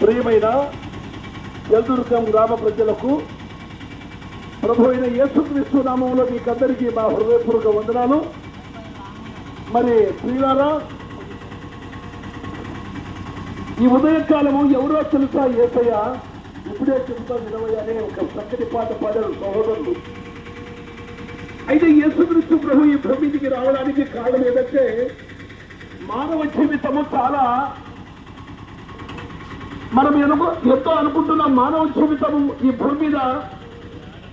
ప్రియమైన ఎల్దుర్గం గ్రామ ప్రజలకు ప్రభు అయిన యేసుక్రీస్తు నామంలో మీకందరికీ మా హృదయపూర్వక వందనాలు. మరి ప్రియులారా ఈ ఉదయకాలము ఎవరో తెలుసా ఏసయ్య? ఇప్పుడే చెబుతా నిలవయ్య అనే ఒక చక్కటి పాట పాడారు సహోదరులు అయితే యేసుక్రీస్తు ప్రభు ఈ భూమికి రావడానికి కారణం ఏదంటే మానవ జీవితము చాలా మనం ఎనుకో ఎంతో అనుకుంటున్న మానవ జీవితం ఈ భూమి మీద?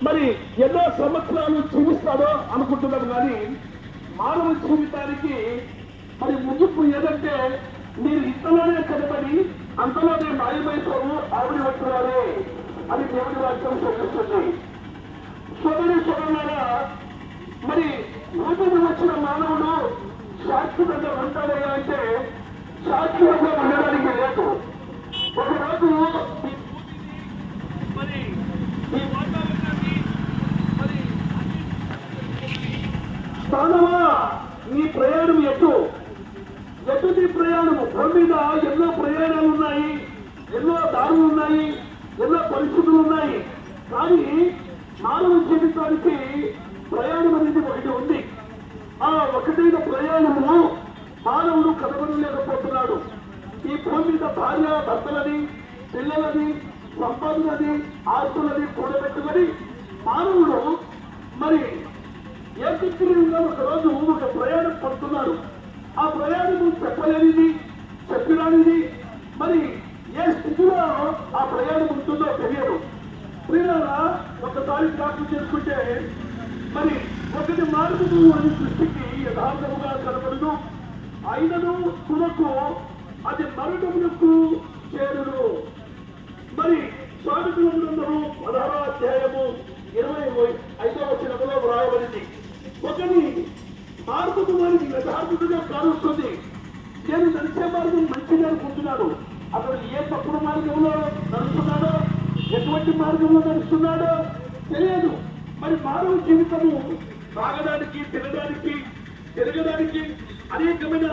మరి ఎన్నో సంవత్సరాలు జీవిస్తాడో అనుకుంటున్నాం కానీ మానవ జీవితానికి మరి ముగింపు ఏదంటే మీరు ఇంతలోనే కనబడి అంతలోనే మాయమైపోవు ఆవిడ వచ్చినారే అని దేవుడి వాక్యం చూపిస్తుంది సోదరి సోదరులారా మరి నూతన వచ్చిన మానవుడు శాశ్వతంగా ఉంటాడయ్యా అంటే శాశ్వతంగా ఉండడానికి లేదు. ఒకరోజు ఈ మరి ఈ వాతావరణాన్ని మరి స్థానమా? నీ ప్రయాణం ఎటు? ఎటు నీ ప్రయాణము? భూమి మీద ఎన్నో ప్రయాణాలు ఉన్నాయి ఎన్నో దారులు ఉన్నాయి ఎన్నో పరిస్థితులు ఉన్నాయి. కానీ మానవ జీవితానికి ప్రయాణం అనేది ఒకటి ఉంది. ఆ ఒకటైన ప్రయాణము మానవుడు కనుగొనలేకపోతున్నాడు. ఈ భూమి మీద భార్య భర్తలని పిల్లలని సంపదలని ఆస్తులని కూడబెట్టుకొని మానవుడు. మరి ఏ దిక్కుగా ఒక రోజు ఒక ప్రయాణం పడుతున్నాడు ఆ ప్రయాణము చెప్పలేనిది చెప్పిరానిది. మరి ఏ స్థితిలో ఆ ప్రయాణం ఉంటుందో తెలియదు. ప్రియులారా ఒకసారి జ్ఞాపకం చేసుకుంటే మరి ఒకటి మార్గము అని సృష్టికి యథార్థముగా కనబడదు అయినను తునకు అది మరణమునకు చేరును. మరి స్వామికుల గ్రంథము పదహారో అధ్యాయము ఇరవై ఐదో వచనములో వ్రాయబడింది. ఒకని మార్గము వారికి యథార్థుడిగా కానుస్తుంది. నేను నడిచే మార్గం మంచిది అనుకుంటున్నాడు అతను ఏ తప్పుడు మార్గంలో నడుస్తున్నాడో ఎటువంటి మార్గంలో నడుస్తున్నాడో తెలియదు. మరి మానవ జీవితము తాగడానికి తినడానికి తిరగడానికి అనేకమైన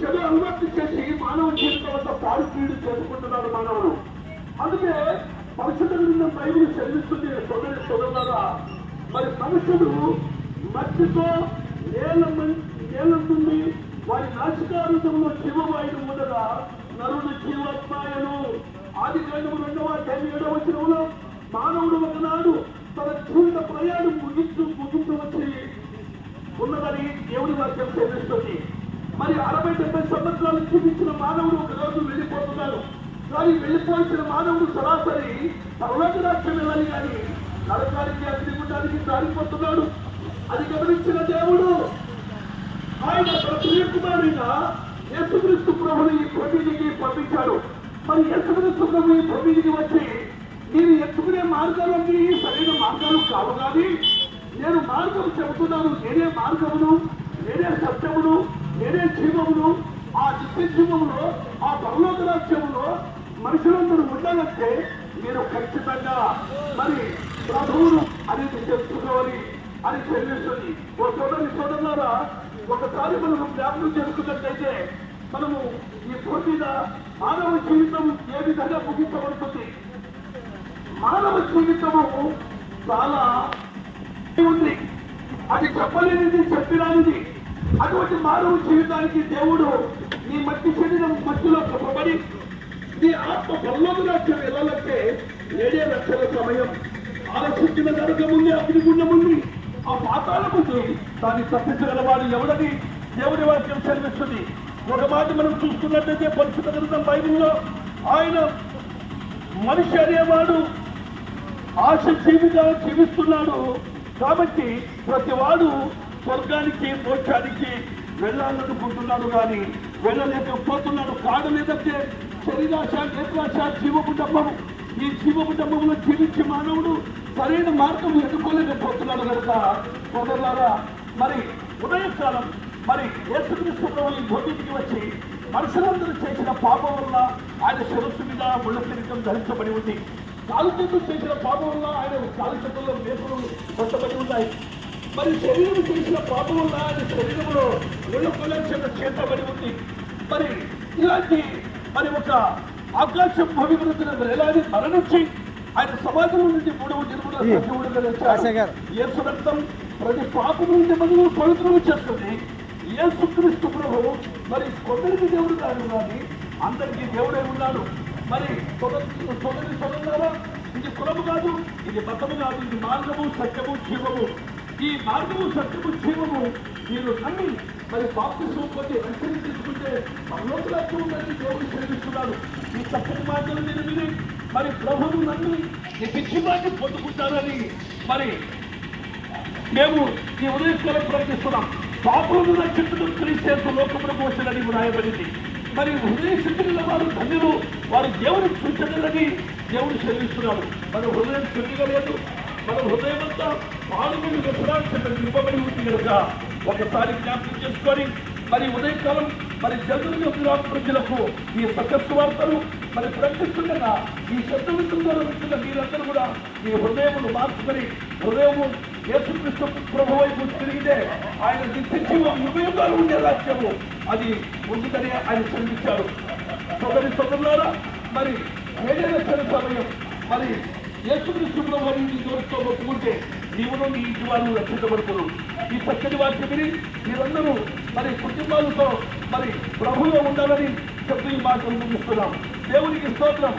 చెడు అలవాట్లు చేసి మానవ జీవితంలో అంతా పాడు కీడు చేసుకుంటున్నాడు మానవుడు. అందుకే పరిశుద్ధ గ్రంథం బైబిల్ చదివిస్తుంది సోదరి సోదరులారా. మరి మనుషుడు మట్టితో నేల నేలంటుంది వారి నాశకారుతంలో జీవవాయుడు ఉండగా నరుడు జీవత్మాయను ఆది కాండము రెండవ అధ్యాయం ఏడవ వచనంలో మానవుడు ఒకనాడు తన జీవిత ప్రయాణం ముగించు ముగించు వచ్చి ఉన్నదని దేవుడి వాక్యం తెలుస్తుంది మరి అరవై డెబ్బై సంవత్సరాలు చూపించిన మానవుడు ఒక రోజు వెళ్ళిపోతున్నాడు కానీ వెళ్ళిపోయించిన మానవుడు సరాసరి పర్వత రాష్ట్రం వెళ్ళాలి కానీ నరకానికి అగ్నిగుండానికి జారిపోతున్నాడు అది గమనించిన దేవుడు ఆయన తన ప్రియ కుమారుడిగా యేసుక్రీస్తు ప్రభుని ఈ భూమికి పంపించాడు. మరి యేసుక్రీస్తు ప్రభు ఈ భూమికి వచ్చి నేను ఎత్తుకునే మార్గాలన్నీ సరైన మార్గాలు కావు కానీ నేను మార్గం చెబుతున్నాను నేనే మార్గమును నేనే సత్యమును ఏదే జీవమును ఆ నిత్య జీవములో ఆ పరలోక రాజ్యములో మనుషులందరూ ఉండాలంటే మీరు ఖచ్చితంగా మరి ప్రభువును అనేది తెలుసుకోవాలి అని చెల్లిస్తుంది ఓ సోదరి సోదరులారా ఒకసారి మనము జ్ఞాపకం చేసుకున్నట్లయితే మనము ఈ భూమి మీద మానవ జీవితం ఏ విధంగా ముగించబడుతుంది? మానవ జీవితము చాలా ఉంది. అది చెప్పలేనిది చెప్పిరానిది. అటువంటి మానవ జీవితానికి దేవుడు నీ మట్టి శరీరం మట్టిలో కప్పబడి నీ ఆత్మ పరలోక వెళ్ళాలంటే ఏడే లక్షల సమయం. ఆలోచించిన నరకముంది అగ్నిగుండముంది ఆ పాతాలకు దాన్ని తప్పించగల వాడు ఎవడని దేవుడి వాక్యం చదివిస్తుంది ఒక మాట మనం చూసుకున్నట్లయితే పరిశుద్ధ గ్రంథం బైబిల్లో ఆయన మనిషి అనేవాడు ఆశ జీవిగా జీవిస్తున్నాడు. కాబట్టి ప్రతి వాడు స్వర్గానికి మోక్షానికి వెళ్ళాలనుకుంటున్నాను కానీ వెళ్ళలేకపోతున్నాను కారణం ఏంటంటే శరీరాశ నేత్రాశ జీవపు డబ్బము ఈ జీవపు డబ్బములో జీవించే మానవుడు సరైన మార్గం ఎదుర్కోలేకపోతున్నాడు కనుక సోదరులారా మరి ఉదయకాలం మరి యేసుక్రీస్తు ఈ భూమికి వచ్చి మనుషులందరూ చేసిన పాపం వల్ల ఆయన శిరస్సు మీద ముళ్ళ కిరీటం ధరించబడి ఉంది. కాలు చేసిన పాపం వల్ల ఆయన కాలు చేతుల్లో కొట్టబడి ఉన్నాయి. మరి శరీరం చేసిన పాపం వల్ల ఆయన శరీరంలో కొలక్షణ చేతబడి ఉంది. మరి ఇలాంటి మరి ఒక ఆకాశం గురించిన వేలాది మరణించి ఆయన సమాజం నుండి మూడవ జన్మల యేసు రక్తం ప్రతి పాపం నుండి మనల్ని పవిత్రం చేస్తుంది. యేసు క్రీస్తు ప్రభు మరి కొందరికి దేవుడు కాదు కానీ అందరికీ దేవుడే ఉన్నాడు. మరి సోదరు సోదరి సోదరులారా ఇది కులము కాదు ఇది మతము కాదు ఇది మార్గము సత్యము జీవము. ఈ మార్గము సత్యము జీవము. మీరు నమ్మి మరి బాప్తిసం పొంది వెంటనే తీసుకుంటే పరలోకలకు ఉందని దేవుడు సేవిస్తున్నాడు ఈ చక్కని మాటలు నేను విని మరి ప్రభువు నమ్మి ఈ పిచ్చి మాట పొందుకుంటారని మరి మేము ఈ ఉదయకాలం ప్రకటిస్తున్నాం పాపలను రక్షించడం క్రీస్తు లోకములకు వచ్చినని వ్రాయబడింది మరి హృదయ శుద్ధిగా వారు ధన్యులు వారు దేవుని చూచగలని దేవుడు చెల్లిస్తున్నాడు మరి హృదయం శుద్ధిగా లేదు మన హృదయమంతా పాల్గొని విశ్రాంతి ఇవ్వబడి ఉంది కనుక ఒకసారి జ్ఞాపకం చేసుకొని మరి ఉదయకాలం మరి జగన్ ప్రజలకు ఈ సత్యత్వ వార్తలు మరి ప్రకటిస్తుండగా ఈ శబ్ద వింటున్న వ్యక్తుల మీరందరూ కూడా మీ హృదయమును మార్చుకొని హృదయము యేసుక్రీస్తు ప్రభు వైపు తిరిగితే ఆయన నిత్యజీవం యుగయుగాలు ఉండే రాజ్యము. అది ఉంటుందని ఆయన శ్రమించారు సోదరి సోదరులారా మరి ఏదైనా సరే సమయం మరి యేసుక్రీస్తు ప్రభు నీ దూరంతో ఒప్పుకుంటే నీవును నీ ఇంటి వాళ్ళు రక్షించబడుతున్నారు ఈ చక్కని వాక్యం విని మీరందరూ మరి కుటుంబాలతో మరి ప్రభువులో ఉండాలని చెప్పి ఈ మాటలు ముగిస్తున్నాం. దేవునికి స్తోత్రం.